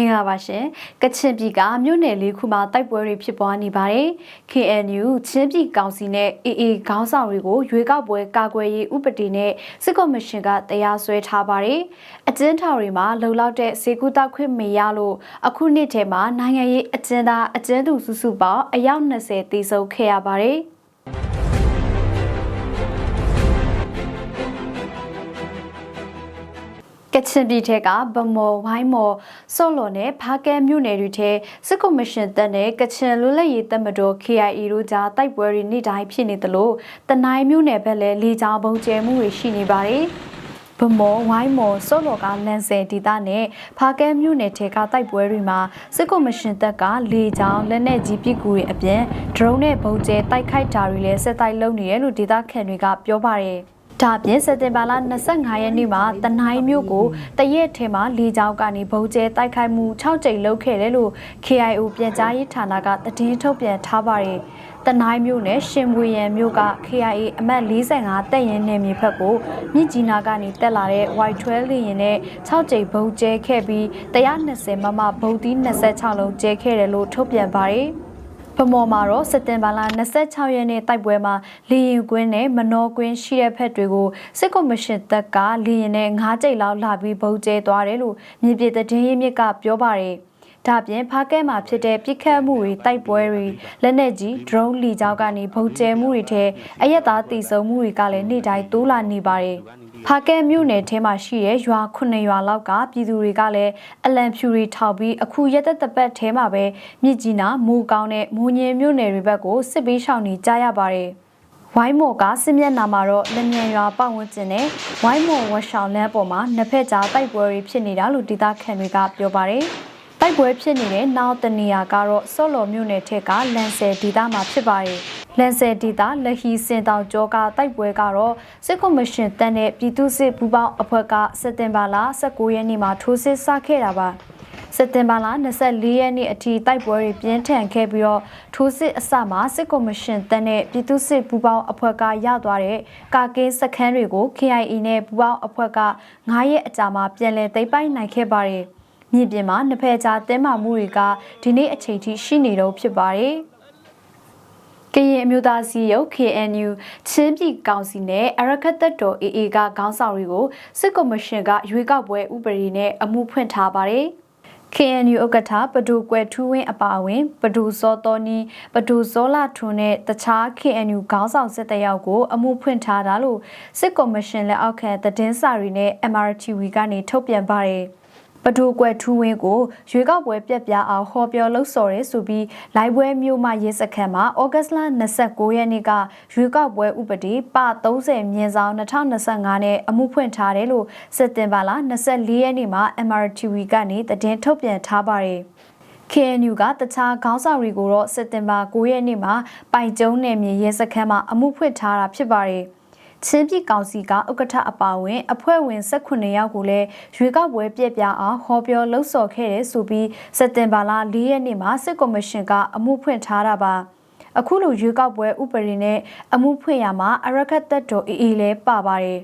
မင်္ဂလာပါရှင်ကချင်ပြည်ကမြို့နယ်လေးခုမှာတိုက်ပွဲတွေဖြစ်ပွားနေပါတယ် KNU ချင်းပြည်ကောင်စီနဲ့ AA ခေါင်းဆောင်တွေကိုရွေးကောက်ပွဲကာကွယ်ရေးဥပဒေနဲ့စစ်ကော်မရှင်ကတရားစွဲထားပါတယ်အကျဉ်းထောင်တွေမှာလုံလောက်တဲ့စေကူတောက်ခွင့်မရလို့အခုနှစ်ထဲမှာနိုင်ငံရေးအကျဉ်းသားအကျဉ်းသူစုစုပေါင်းအယောက်20တိစုံခဲ့ရပါတယ် ကချင်ပြည်ထက်ကဗမော်ဝိုင်းမော်စော့လော်နဲ့ဖားကဲမြို့နယ်တွေထဲစစ်ကော်မရှင်တပ်နဲ့ကချင်လွတ်လပ်ရေးတပ်မတော် KIA တို့ကြားတိုက်ပွဲတွေနေ့တိုင်းဖြစ်နေသလိုတနိုင်းမြို့နယ်ဘက်လည်းလေကြောင်းပုံကျဲမှုတွေရှိနေပါတယ်။ဗမော်ဝိုင်းမော်စော့လော်ကလန်ဆယ်ဒေသနဲ့ဖားကဲမြို့နယ်ထဲကတိုက်ပွဲတွေမှာစစ်ကော်မရှင်တပ်ကလေကြောင်းလက်နက်ကြီးပစ်ကူတွေအပြင်ဒရုန်းနဲ့ပုံကျဲတိုက်ခိုက်တာတွေလည်းဆက်တိုက်လုပ်နေတယ်လို့ဒေသခံတွေကပြောပါတယ်။ ဒါပြင်စက်တင်ဘာလ25ရက်နေ့မှာတနိုင်းမြို့ကိုတရက်ထဲမှာလေကြောင်းကနေဗုံးကျဲတိုက်ခိုက်မှု6ကြိမ်လုပ်ခဲ့တယ်လို့ KIO ပြန်ကြားရေးဌာနကသတင်းထုတ်ပြန်ထားပါတယ်။တနိုင်းမြို့နယ်ရှင်မွေရန်မြို့က KIA အမှတ်45တပ်ရင်နယ်မြေဘက်ကိုမြစ်ကြီးနားကနေတက်လာတဲ့ Y12 လေယာဉ်နဲ့6ကြိမ်ဗုံးကျဲခဲ့ပြီး120မမဗုံးသီး26လုံးကျဲခဲ့တယ်လို့ထုတ်ပြန်ပါတယ်။ ဗမော်မှာတော့စက်တင်ဘာလ26ရက်နေ့တိုက်ပွဲမှာလေရင်ကွင်းနဲ့မနောကွင်းရှိတဲ့ဖက်တွေကိုစစ်ကော်မရှင်တပ်ကလေရင်နဲ့၅ကြိမ်လောက်လာပြီးဗုံးကျဲသွားတယ်လို့မြေပြည်သတင်းရင်းမြစ်ကပြောပါတယ်။ဒါပြင်ဖားကဲမှာဖြစ်တဲ့ပြစ်ခတ်မှုတွေတိုက်ပွဲတွေလက်နက်ကြီး drone လီကြောင်းကနေဗုံးကျဲမှုတွေထဲအရက်သားတည်ဆုံမှုတွေကလည်းနေ့တိုင်းတိုးလာနေပါတယ်။ ဖားကဲမြို့နယ်ထဲမှာရှိတဲ့ရွာ9ရွာလောက်ကပြည်သူတွေကလည်းအလံဖြူတွေထောက်ပြီးအခုရက်သက်တပတ်ထဲမှာပဲမြစ်ကြီးနားမူကောင်းနဲ့မူညင်မြို့နယ်တွေဘက်ကိုစစ်ပေးရှောင်နေကြရပါတယ်။ဝိုင်းမော်ကစစ်မျက်နှာမှာတော့လက်မြန်ရွာပတ်ဝန်းကျင်နဲ့ဝိုင်းမော်ဝရှောင်းလမ်းပေါ်မှာနှစ်ဖက်ကြားတိုက်ပွဲတွေဖြစ်နေတာလို့ဒေသခံတွေကပြောပါတယ်။တိုက်ပွဲဖြစ်နေတဲ့နောက်တနေရာကတော့စော့လော်မြို့နယ်ထက်ကလန်ဆယ်ဒေသမှာဖြစ်ပါတယ်။ လန်ဆယ်ဒေတာလက်ဟီစင်တောင်ကျောကတိုက်ပွဲကတော့စစ်ကော်မရှင်တန်းတဲ့ပြည်သူ့စစ်ပူးပေါင်းအဖွဲ့ကစက်တင်ဘာလ19ရက်နေ့မှာထိုးစစ်ဆခဲ့တာပါစက်တင်ဘာလ24ရက်နေ့အထိတိုက်ပွဲတွေပြင်းထန်ခဲ့ပြီးတော့ထိုးစစ်အစမှာစစ်ကော်မရှင်တန်းတဲ့ပြည်သူ့စစ်ပူးပေါင်းအဖွဲ့ကရသွားတဲ့ကာကင်းစခန်းတွေကို KIA နဲ့ပူးပေါင်းအဖွဲ့က9ရက်အကြာမှာပြန်လည်သိမ်းပိုက်နိုင်ခဲ့ပါတယ်မြေပြင်မှာနှစ်ဖက်ကြားတင်းမာမှုတွေကဒီနေ့အချိန်ထိရှိနေတော့ဖြစ်ပါတယ်။ ကရင်အမျိုးသားစီရုပ် KNU ချင်းပြည်ကောင်စီနဲ့အရခတ်သက်တော် AA ကခေါင်းဆောင်တွေကိုစစ်ကော်မရှင်ကရွေးကောက်ပွဲဥပဒေနဲ့အမှုဖွင့်ထားပါတယ်။ KNU ဥက္ကဋ္ဌပဒူကွယ်ထူးဝင်းအပါအဝင်ပဒူစောတော်နီပဒူစောလာထွန်းနဲ့တခြား KNU ခေါင်းဆောင်စစ်တယောက်ကိုအမှုဖွင့်ထားတာလို့စစ်ကော်မရှင်လက်အောက်ခံသတင်းစာတွေနဲ့ MRTV ကနေထုတ်ပြန်ပါတယ်။ ပဒိုကွယ်ထူးဝင်းကိုရွေးကောက်ပွဲပြက်ပြားအောင်ဟောပြောလှုပ်ဆော်ရဲဆိုပြီးလိုင်ပွဲမြို့မှရေးစခန်းမှာဩဂတ်စ်လ29ရက်နေ့ကရွေးကောက်ပွဲဥပဒေပ30မြင်းဆောင်2025နဲ့အမှုဖွင့်ထားတယ်လို့စက်တင်ဘာလ24ရက်နေ့မှာ MRTV ကနေသတင်းထုတ်ပြန်ထားပါတယ် KNU ကတခြားခေါင်းဆောင်တွေကိုတော့စက်တင်ဘာ9ရက်နေ့မှာပိုင်ကျုံနယ်မြေရဲစခန်းမှာအမှုဖွင့်ထားတာဖြစ်ပါတယ်။ ချင်းပြည်ကောင်စီကဥက္ကဋ္ဌအပါအဝင်အဖွဲ့ဝင်18ယောက်ကိုလည်းရွေးကောက်ပွဲပြက်ပြအောင်ဟောပြောလှုပ်ဆော်ခဲ့တယ်ဆိုပြီးစက်တင်ဘာလ4ရက်နေ့မှာစစ်ကော်မရှင်ကအမှုဖွင့်ထားတာပါအခုလိုရွေးကောက်ပွဲဥပဒေနဲ့အမှုဖွင့်ရမှာအရခတ်သက်တော်အေးအေးလဲပါပါတယ်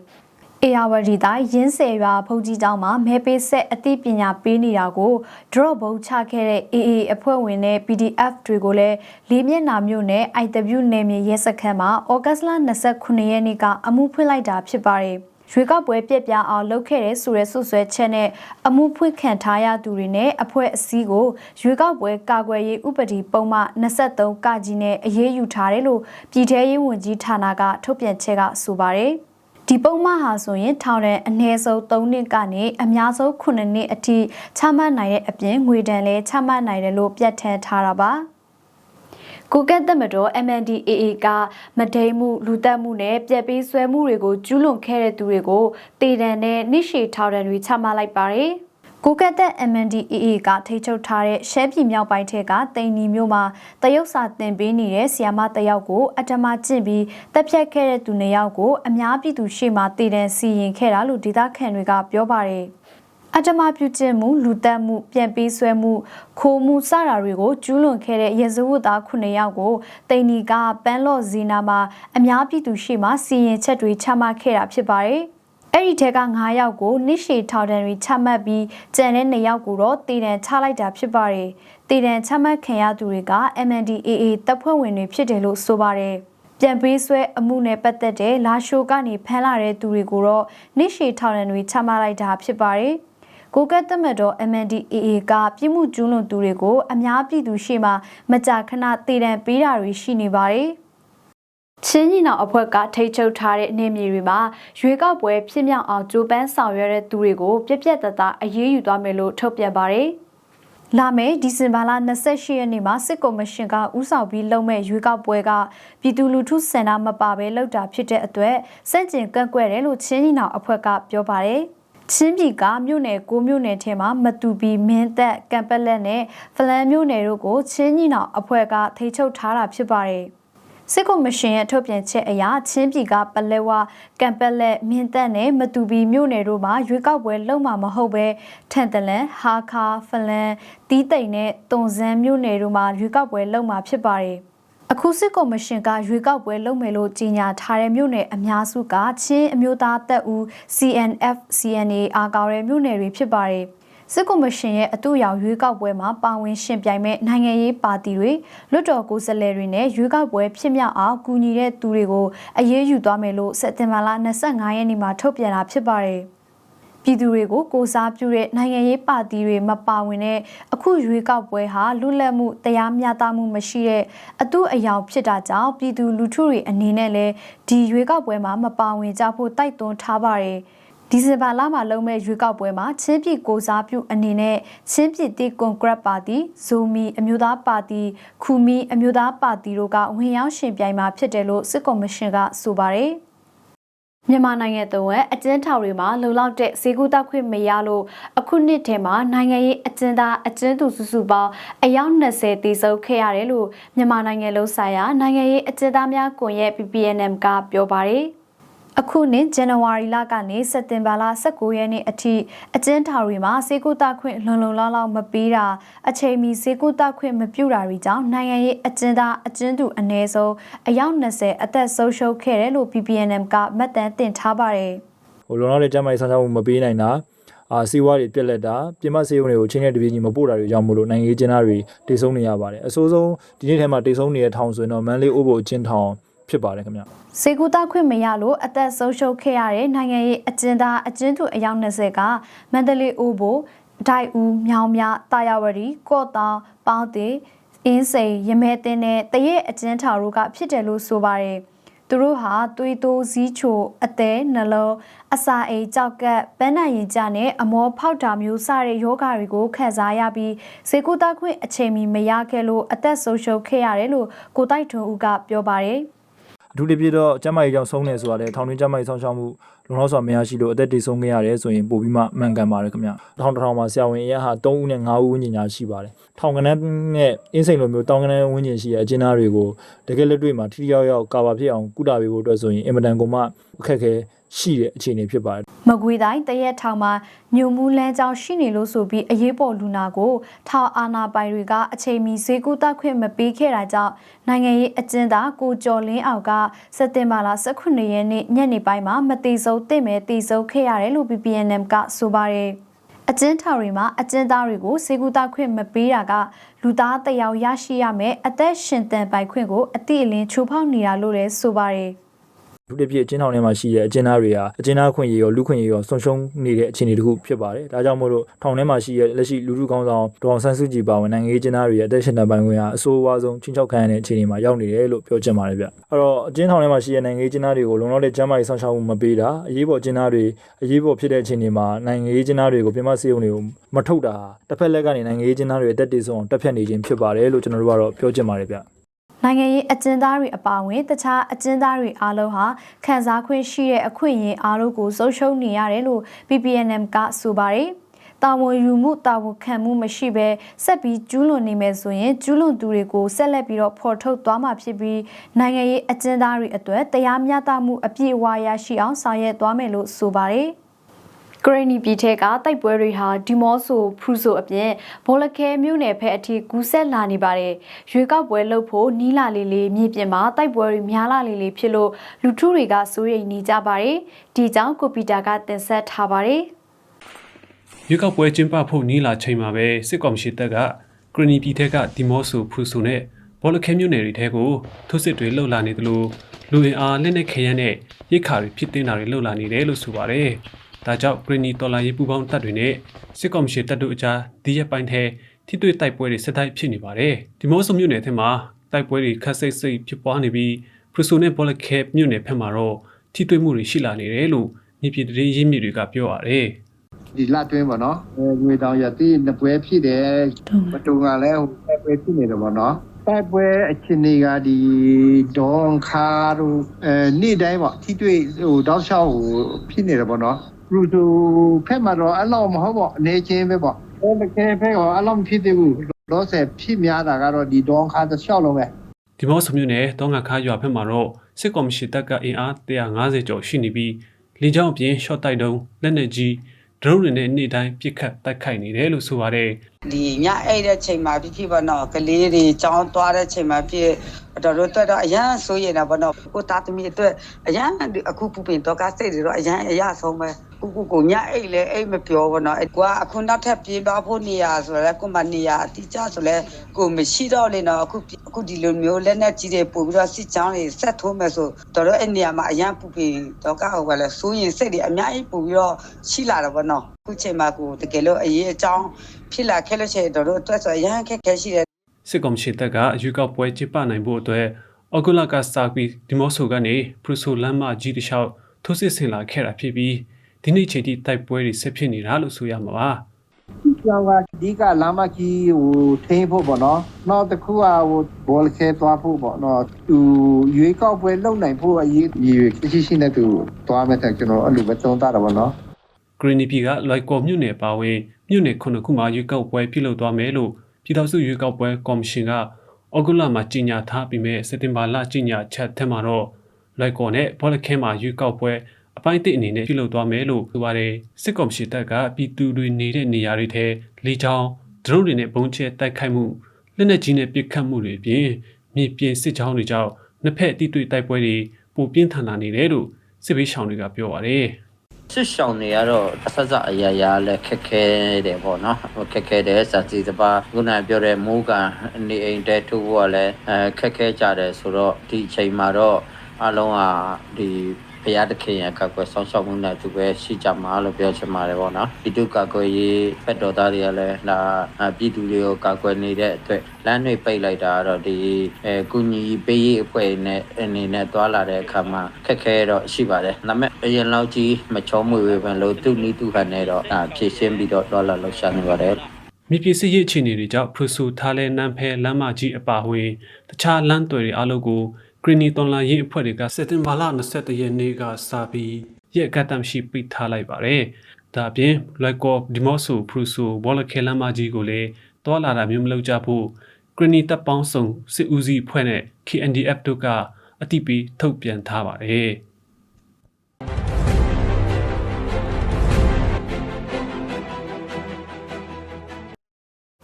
အေယာဝတီတိုင်းရင်းဆယ်ရွာဖုန်ကြီးကျောင်းမှာမဲပေးဆက်အသိပညာပေးနေတာကို drop ဘုံချခဲ့တဲ့ AA အဖွဲ့ဝင်နဲ့ PDF တွေကိုလည်းလေးမျက်နှာမျိုးနဲ့ IW နယ်မြေရဲစခန်းမှာဩဂတ်လ29ရက်နေ့ကအမှုဖွင့်လိုက်တာဖြစ်ပါတယ်။ရွေးကောက်ပွဲပြက်ပြားအောင်လုပ်ခဲ့တဲ့ဆိုတဲ့ဆွဆွဲချက်နဲ့အမှုဖွင့်ခံထားရသူတွေနဲ့အဖွဲ့အစည်းကိုရွေးကောက်ပွဲကာကွယ်ရေးဥပဒေပုံမှ23ကကြီးနဲ့အရေးယူထားတယ်လို့ပြည်ထရေးဝန်ကြီးဌာနကထုတ်ပြန်ချက်ကဆိုပါတယ်။ ဒီပုံမှန်ဟာဆိုရင်ထောင်ဒဏ်အနည်းဆုံး3နှစ်ကနေအများဆုံး9နှစ်အထိချမှတ်နိုင်တဲ့အပြင်ငွေဒဏ်လည်းချမှတ်နိုင်တယ်လို့ပြဋ္ဌာန်းထားတာပါကိုကက်သက်မတော် MNDAA ကမဒိန်မှုလူတက်မှုနဲ့ပြက်ပေးဆွဲမှုတွေကိုကျူးလွန်ခဲ့တဲ့သူတွေကိုတေတံနဲ့နှိရှိထောင်ဒဏ်တွေချမှတ်လိုက်ပါတယ်။ ကိုကက်သက် MNDAA ကထိချုပ်ထားတဲ့ရှမ်းပြည်မြောက်ပိုင်းထက်ကတိန်နီမြို့မှာတရုတ်စာသင်ပေးနေတဲ့ဆီယာမတယောက်ကိုအတမကျင့်ပြီးတပ်ဖြတ်ခဲ့တဲ့သူနှစ်ယောက်ကိုအများပြည်သူရှေ့မှာတည်တံစီရင်ခဲ့တာလို့ဒေသခံတွေကပြောပါတယ်အတမပြုကျင့်မှုလူတက်မှုပြန်ပေးဆွဲမှုခိုးမှုစတာတွေကိုကျူးလွန်ခဲ့တဲ့ရဲစဝတ်သား9ယောက်ကိုတိန်နီကပန်းလော့ဇီနာမှာအများပြည်သူရှေ့မှာစီရင်ချက်တွေချမှတ်ခဲ့တာဖြစ်ပါတယ်။ အအဲ့ဒီထဲက9ယောက်ကိုနစ်ရှည်ထောင်ဒဏ်တွေချမှတ်ပြီးကြံတဲ့2ယောက်ကိုတော့တည်တံချလိုက်တာဖြစ်ပါတယ်။တည်တံချမှတ်ခံရသူတွေက MNDAA တပ်ဖွဲ့ဝင်တွေဖြစ်တယ်လို့ဆိုပါတယ်။ပြန်ပေးဆွဲအမှုနဲ့ပတ်သက်တဲ့လာရှိုကနေဖမ်းလာတဲ့သူတွေကိုတော့နစ်ရှည်ထောင်ဒဏ်တွေချမှတ်လိုက်တာဖြစ်ပါတယ်။ကိုကတ်သမတ်တော် MNDAA ကပြည်မှုကျူးလွန်သူတွေကိုအများပြည်သူရှေ့မှာမကြာခဏတည်တံပေးတာတွေရှိနေပါတယ်။ ချင်းညီနောင်အဖွဲ့ကထိတ်ချုပ်ထားတဲ့အနေမြေတွေမှာရွေးကောက်ပွဲဖြစ်မြောက်အောင်ကြိုးပမ်းဆောင်ရွက်တဲ့သူတွေကိုပြက်ပြက်တသားအရေးယူသွားမယ်လို့ထုတ်ပြန်ပါတယ်။လာမယ့်ဒီဇင်ဘာလ28ရက်နေ့မှာစစ်ကော်မရှင်ကဥဆောင်ပြီးလုပ်မဲ့ရွေးကောက်ပွဲကပြည်သူလူထုစန္ဒမပါဘဲလုပ်တာဖြစ်တဲ့အတွက်စန့်ကျင်ကန့်ကွက်တယ်လို့ချင်းညီနောင်အဖွဲ့ကပြောပါတယ်။ချင်းပြည်ကမြို့နယ်ကိုမြို့နယ်ထဲမှာမတူပီမင်းသက်ကံပက်လက်နဲ့ဖလန်မြို့နယ်တို့ကိုချင်းညီနောင်အဖွဲ့ကထိချုပ်ထားတာဖြစ်ပါတယ်။ စစ်ကော်မရှင်ရဲ့ထုတ်ပြန်ချက်အရချင်းပြည်ကပလဲဝကံပက်လက်မြင်းတက်နဲ့မတူပီမြို့နယ်တို့မှာရွေးကောက်ပွဲလုပ်မှာမဟုတ်ပဲထန်တလန်ဟာခါဖလန်တီးတိန်နဲ့တွန်စန်းမြို့နယ်တို့မှာရွေးကောက်ပွဲလုပ်မှာဖြစ်ပါတယ်အခုစစ်ကော်မရှင်ကရွေးကောက်ပွဲလုပ်မယ်လို့ကြေညာထားတဲ့မြို့နယ်အများစုကချင်းအမျိုးသားတပ်ဦး CNF CNA အားကောင်းတဲ့မြို့နယ်တွေဖြစ်ပါတယ်။ စစ်ကော်မရှင်ရဲ့အတူရောက်ရွေးကောက်ပွဲမှာပါဝင်ရှင်ပြိုင်မဲ့နိုင်ငံရေးပါတီတွေလွတ်တော်ကိုယ်စားလှယ်တွေနဲ့ရွေးကောက်ပွဲဖြစ်မြောက်အောင်ကူညီတဲ့သူတွေကိုအရေးယူသွားမယ်လို့စက်တင်ဘာလ25ရက်နေ့မှာထုတ်ပြန်တာဖြစ်ပါတယ်။ပြည်သူတွေကိုကိုစားပြုတဲ့နိုင်ငံရေးပါတီတွေမပါဝင်တဲ့အခုရွေးကောက်ပွဲဟာလွတ်လပ်မှုတရားမျှတမှုမရှိတဲ့အတူအယောင်ဖြစ်တာကြောင့်ပြည်သူလူထုတွေအနေနဲ့လည်းဒီရွေးကောက်ပွဲမှာမပါဝင်ကြဖို့တိုက်တွန်းထားပါတယ်။ ဒီဇင်ဘာလမှာလုပ်မဲ့ရွေးကောက်ပွဲမှာချင်းပြည်ကိုစားပြုအနေနဲ့ချင်းပြည်တီကွန်ဂရက်ပါတီဇိုမီအမျိုးသားပါတီခူမီအမျိုးသားပါတီတို့ကဝင်ရောက်ရှင်ပြိုင်မှာဖြစ်တယ်လို့စစ်ကော်မရှင်ကဆိုပါတယ်မြန်မာနိုင်ငံတဝက်အကျဉ်းထောင်တွေမှာလုံလောက်တဲ့ဈေးကူတောက်ခွင့်မရလို့အခုနှစ်ထဲမှာနိုင်ငံရေးအကျဉ်းသားအကျဉ်းသူစုစုပေါင်းအယောက်20တည်ဆုံခဲ့ရတယ်လို့မြန်မာနိုင်ငံလုံးဆိုင်ရာနိုင်ငံရေးအကျဉ်းသားများကွန်ရက် PPNM ကပြောပါတယ်။ အခုနှစ်ဇန်နဝါရီလကနေစက်တင်ဘာလ19ရက်နေ့အထိအကျဉ်းထောင်တွေမှာစေကုသခွင့်လုံလုံလောက်လောက်မပေးတာအချိန်မီစေကုသခွင့်မပြုတာတွေကြောင့်နိုင်ငံရေးအကျဉ်းသားအကျဉ်းသူအ ਨੇ ဆုံးအယောက်20အသက်ဆုံးရှုံးခဲ့တယ်လို့ PPNM ကမှတ်တမ်းတင်ထားပါတယ်ဟိုလုံလောက်တဲ့ကျန်းမာရေးဆောင်ရှားမှုမပေးနိုင်တာအာစီဝါတွေပြက်လက်တာပြင်မစေုံတွေကိုချင်းတဲ့တပြေးကြီးမပို့တာတွေကြောင့်မို့လို့နိုင်ငံရေးကျင်းသားတွေတိတ်ဆုံးနေရပါတယ်အဆိုးဆုံးဒီနေ့ထဲမှာတိတ်ဆုံးနေတဲ့ထောင်ဆိုရင်တော့မန်လေးအိုးဘိုအချင်းထောင် ဖြစ်ပါတယ်ခင်ဗျစေကူတာခွင့်မရလို့အသက်ဆုံးရှုံးခဲ့ရတဲ့နိုင်ငံရေးအကျဉ်းသားအကျဉ်းသူအယောက်20ကမန္တလေးအိုးဘိုဒိုက်ဦးမြောင်မြတာယာဝတီကော့တောင်ပေါင်းတေအင်းစိန်ရမဲတင်းနဲ့တရက်အကျဉ်းထောင်တို့ကဖြစ်တယ်လို့ဆိုပါတယ်သူတို့ဟာသွေးတိုးစည်းချိုအသေးနှလုံးအစာအိမ်ကြောက်ကပ်ပန်းနိုင်ရင်ကြနဲ့အမောဖောက်တာမျိုးစတဲ့ယောဂတွေကိုခံစားရပြီးစေကူတာခွင့်အချိန်မီမရခဲ့လို့အသက်ဆုံးရှုံးခဲ့ရတယ်လို့ကိုတိုက်ထွန်းဦးကပြောပါတယ်။ အထူးသဖြင့်တော့ကျမကြီးကြောင့်ဆုံးနေဆိုတာလေထောင်တွင်းကျမကြီးဆောင်ရှောက်မှုလုံလောက်စွာမရရှိလို့အသက်တည်ဆုံးခဲ့ရတယ်ဆိုရင်ပို့ပြီးမှမှန်ကန်ပါတယ်ခင်ဗျထောင်တစ်ထောင်မှာဆရာဝန်အရဟာ3ဦးနဲ့5ဦးဝန်းကျင်ညာရှိပါတယ်ထောင်ကနန်းနဲ့အင်းစိန်လိုမျိုးတောင်ကနန်းဝန်းကျင်ရှိတဲ့အကျဉ်းသားတွေကိုတကယ်လက်တွေ့မှာထိထိရောက်ရောက်ကာဗာဖြစ်အောင်ကုသပေးဖို့အတွက်ဆိုရင်အင်မတန်ကိုမှအခက်အခဲ ရှိတဲ့အခြေအနေဖြစ်ပါတယ်။မကွေတိုင်းတရက်ထောင်မှာညုံမူလန်းကြောင်းရှိနေလို့ဆိုပြီးအရေးပေါ်လူနာကိုထောင်အာနာပိုင်တွေကအချိန်မီဈေးကူတက်ခွင့်မပေးခဲ့တာကြောင့်နိုင်ငံရေးအကျဉ်းသားကိုကျော်လင်းအောင်ကစက်တင်ဘာလ18ရက်နေ့ညနေပိုင်းမှာမတိစုံတင့်မဲ့တိစုံခဲ့ရတယ်လို့ PPNM ကဆိုပါတယ်။အကျဉ်းထောင်တွေမှာအကျဉ်းသားတွေကိုစေကူတာခွင့်မပေးတာကလူသားတယောက်ရရှိရမယ်အသက်ရှင်တန်ပိုင်ခွင့်ကိုအတိအလင်းချိုးဖောက်နေတာလို့လည်းဆိုပါတယ်။ ဒုတိယပြည့်အကျဉ်းထောင်ထဲမှာရှိတဲ့အကျဉ်းသားတွေဟာအကျဉ်းသားခွင့်ရေးရောလူခွင့်ရေးရောဆုံးရှုံးနေတဲ့အခြေအနေတစ်ခုဖြစ်ပါတယ်။ဒါကြောင့်မို့လို့ထောင်ထဲမှာရှိတဲ့လက်ရှိလူထုကောင်းဆောင်ဒေါအောင်ဆန်းစုကြည်ပါဝင်နိုင်ငံရေးအကျဉ်းသားတွေရဲ့အသက်ရှင်တန်ပိုင်ခွင့်ဟာအဆိုးအဝါဆုံးချင်းချောက်ခံရတဲ့အခြေအနေမှာရောက်နေတယ်လို့ပြောချင်ပါတယ်ဗျ။အဲ့တော့အကျဉ်းထောင်ထဲမှာရှိတဲ့နိုင်ငံရေးအကျဉ်းသားတွေကိုလုံလောက်တဲ့ကျန်းမာရေးဆောင်ရှောက်မှုမပေးတာအရေးပေါ်အကျဉ်းသားတွေအရေးပေါ်ဖြစ်တဲ့အခြေအနေမှာနိုင်ငံရေးအကျဉ်းသားတွေကိုပြမစေုံတွေကိုမထုတ်တာတစ်ဖက်လက်ကနေနိုင်ငံရေးအကျဉ်းသားတွေအသက်တည်ဆုံးအောင်တက်ဖြတ်နေခြင်းဖြစ်ပါတယ်လို့ကျွန်တော်တို့ကတော့ပြောချင်ပါတယ်ဗျ။ နိုင်ငံရေးအကျဉ်းသားတွေအပါအဝင်တခြားအကျဉ်းသားတွေအားလုံးဟာခံစား권ရှိတဲ့အခွင့်အရေးအားလုံးကိုဆုံးရှုံးနေရတယ်လို့ PPNM ကဆိုပါတယ်။တာဝန်ယူမှုတာဝန်ခံမှုမရှိဘဲဆက်ပြီးကျူးလွန်နေမယ်ဆိုရင်ကျူးလွန်သူတွေကိုဆက်လက်ပြီးတော့ဖော်ထုတ်သွားမှာဖြစ်ပြီးနိုင်ငံရေးအကျဉ်းသားတွေအတွက်တရားမျှတမှုအပြည့်အဝရရှိအောင်ဆောင်ရွက်သွားမယ်လို့ဆိုပါတယ်။ ဂရနီပြည်ထဲကတိုက်ပွဲတွေဟာဒီမော့ဆိုဖရူဆိုအပြင်ဘောလခဲမြို့နယ်ဖက်အထိကူးဆက်လာနေပါတယ်။ရွေကောက်ပွဲလုပ်ဖို့နီးလာလေးလေးမြေပြင်မှာတိုက်ပွဲတွေများလာလေးလေးဖြစ်လို့လူထုတွေကစိုးရိမ်နေကြပါတယ်။ဒီကြောင့်ကိုပီတာကတင်ဆက်ထားပါတယ်။ရွေးကောက်ပွဲကျင်းပဖို့နီးလာချိန်မှာပဲစစ်ကောင်စီတပ်ကဂရနီပြည်ထက်ကဒီမော့ဆိုဖရူဆိုနဲ့ဘောလခဲမြို့နယ်တွေထဲကိုထိုးစစ်တွေလှုပ်လာနေသလိုလူအင်အားလက်နက်ခဲယမ်းနဲ့ရိတ်ခါတွေဖြစ်တင်တာတွေလှုပ်လာနေတယ်လို့ဆိုပါတယ်။ ဒါကြောင့်ဂရနီတော်လာရေးပူပေါင်းတပ်တွေနဲ့စစ်ကောင်စီတပ်တို့အကြားဒီရက်ပိုင်းထဲထိတွေ့တိုက်ပွဲတွေဆက်တိုက်ဖြစ်နေပါတယ်။ဒီမော့ဆိုမြို့နယ်ထဲမှာတိုက်ပွဲတွေခက်စိတ်စိတ်ဖြစ်ပွားနေပြီးဖရူဆိုနဲ့ဘောလခဲမြို့နယ်ဖက်မှာတော့ထိတွေ့မှုတွေရှိလာနေတယ်လို့မြေပြည်တရေရင်းမြစ်တွေကပြောပါတယ်။ဒီလတွင်းပေါ့နော်အဲငွေတောင်ရတိနှစ်ပွဲဖြစ်တယ်မတုံကလည်းဟိုတိုက်ပွဲဖြစ်နေတယ်ပေါ့နော်တိုက်ပွဲအချင်းတွေကဒီဒေါန်ခါတို့အဲနေ့တိုင်းပေါ့ထိတွေ့ဟိုတောက်လျှောက်ဟိုဖြစ်နေတယ်ပေါ့နော် လူတို့ဖက်မှာတော့အဲ့လောက်မဟုတ်ပေါ့အနေချင်းပဲပေါ့အဲတကယ်ဖက်ကအဲ့လောက်မဖြစ်သေးဘူးတော့ဆက်ဖြစ်များတာကတော့ဒီဒေါန်ခါတစ်လျှောက်လုံးပဲဒီမော့ဆိုမြို့နယ်တောင်ငါခါရွာဘက်မှာတော့စစ်ကောင်စီတပ်ကအင်အား150ကျော်ရှိနေပြီးလေကြောင်းအပြင် short တိုက်တုံးလက်နက်ကြီးဒရုန်းတွေနဲ့နေ့တိုင်းပစ်ခတ်တိုက်ခိုက်နေတယ်လို့ဆိုပါတယ်ဒီညအဲ့တဲ့ချိန်မှာဖြစ်ဖြစ်ပါတော့ကလေးတွေကြောင်းသွားတဲ့ချိန်မှာဖြစ်တော်တော်တော်တော့အရန်ဆိုရင်တော့ဘာတော့ကိုသားသမီးအတွက်အရန်အခုပူပင်တော့ကစိတ်တွေတော့အရန်အရဆုံးပဲကိုကိုကိုညအဲ့လေအဲ့မပြောဘောနော်ကွာအခုနောက်ထပ်ပြေးသွားဖို့နေရဆိုတော့ကိုမနေရအတိကျဆိုလဲကိုမရှိတော့လေနော်အခုအခုဒီလိုမျိုးလက်နဲ့ကြီးတွေပို့ပြီးတော့စစ်ချောင်းတွေဆက်ထိုးမယ်ဆိုတော်တော်အဲ့နေရာမှာအရန်ပူပင်တော့ကဟိုကလည်းစိုးရင်စိတ်တွေအများကြီးပို့ပြီးတော့ရှိလာတော့ဘောနော်အခုချိန်မှာကိုတကယ်လို့အရေးအကြောင်း ဖြစ်လာခဲ့လို့ရှိရင်တို့တို့အတွက်ဆိုအရန်ခက်ခဲရှိတယ်စစ်ကောင်စီတပ်ကရွေးကောက်ပွဲကျင်းပနိုင်ဖို့အတွက်အော်ဂူလာကစတာပြီးဒီမော့ဆိုကနေပရူဆိုလမ်းမကြီးတစ်လျှောက်ထိုးစစ်ဆင်လာခဲ့တာဖြစ်ပြီးဒီနေ့ချိန်ထိတိုက်ပွဲတွေဆက်ဖြစ်နေတာလို့ဆိုရမှာပါကျောင်းကအဓိကလမ်းမကြီးဟိုထိန်းဖို့ပေါ့နော်နောက်တစ်ခုကဟိုဘောလခဲသွားဖို့ပေါ့နော်သူရွေးကောက်ပွဲလုပ်နိုင်ဖို့အရေးကြီးရှိရှိနဲ့သူသွားမယ်တဲ့ကျွန်တော်အဲ့လိုပဲသုံးသတာပေါ့နော် ဂရီနီပီကလိုက်ကော်မြို့နယ်ပါဝင်မြို့နယ်ခုနှစ်ခုမှာရွေးကောက်ပွဲပြုလုပ်သွားမယ်လို့ပြည်ထောင်စုရွေးကောက်ပွဲကော်မရှင်ကဩဂုတ်လမှာကြီးညာထားပြီးမဲ့စက်တင်ဘာလကြီးညာချက်ထက်မှာတော့လိုက်ကော်နဲ့ဘောလခဲမှာရွေးကောက်ပွဲအပိုင်းတစ်အနေနဲ့ပြုလုပ်သွားမယ်လို့ဆိုပါတယ်စစ်ကောင်စီတပ်ကပြည်သူတွေနေတဲ့နေရာတွေထဲလေကြောင်းဒရုန်းတွေနဲ့ပုံကျဲတိုက်ခိုက်မှုလက်နက်ကြီးနဲ့ပစ်ခတ်မှုတွေအပြင်မြေပြင်စစ်ကြောင်းတွေကြောင့်နှစ်ဖက်တိတွေ့တိုက်ပွဲတွေပိုပြင်းထန်လာနေတယ်လို့စစ်ဘေးရှောင်တွေကပြောပါတယ် ဆွရှောင်းတွေကတော့အဆက်ဆက်အရာရာလည်းခက်ခဲတယ်ပေါ့နော်ခက်ခဲတယ်စာစီစပါခုနပြောတဲ့မိုးကန်နေအိမ်တဲထိုးဖို့ကလည်းအဲခက်ခဲကြတယ်ဆိုတော့ဒီအချိန်မှာတော့အလုံးကဒီ ဘုရားသခင်ရဲ့ကောက်ွယ်ဆောင်းရှောက်မှုနဲ့သူပဲရှိကြမှာလို့ပြောချင်ပါတယ်ပေါ့နော်ပြည်သူ့ကောက်ွယ်ရေးဖက်တော်သားတွေကလည်းလာပြည်သူတွေကိုကောက်ွယ်နေတဲ့အတွက်လမ်းတွေပိတ်လိုက်တာကတော့ဒီအဲကုညီပေးရေးအဖွဲ့နဲ့အနေနဲ့တွာလာတဲ့အခါမှာခက်ခဲတော့ရှိပါတယ်ဒါပေမဲ့အရင်လောက်ကြီးမချောမွေဝေပဲလို့သူ့နီးသူ့ဟန်နဲ့တော့အာဖြည့်ရှင်းပြီးတော့တွာလာလောက်ရှာနေပါတယ်မြေပြင်စစ်ရေးအခြေအနေတွေကြောင့်ဖရူဆူထားလဲနန်းဖဲလမ်းမကြီးအပါအဝင်တခြားလမ်းတွေအားလုံးကို ဂရီနီတွန်လာရေးအဖွဲ့တွေကစက်တင်ဘာလ22ရက်နေ့ကစပြီးရက်အကန့်အသတ်မရှိပိတ်ထားလိုက်ပါတယ်။ဒါအပြင်လိုက်ကောဒီမော့ဆိုဖရူဆူဘောလခဲလမ်းမကြီးကိုလည်းတွာလာတာမျိုးမလုပ်ကြဖို့ဂရီနီတပ်ပေါင်းစုံစစ်ဦးစီးအဖွဲ့နဲ့ KNDF တို့ကအတိပေးထုတ်ပြန်ထားပါတယ်။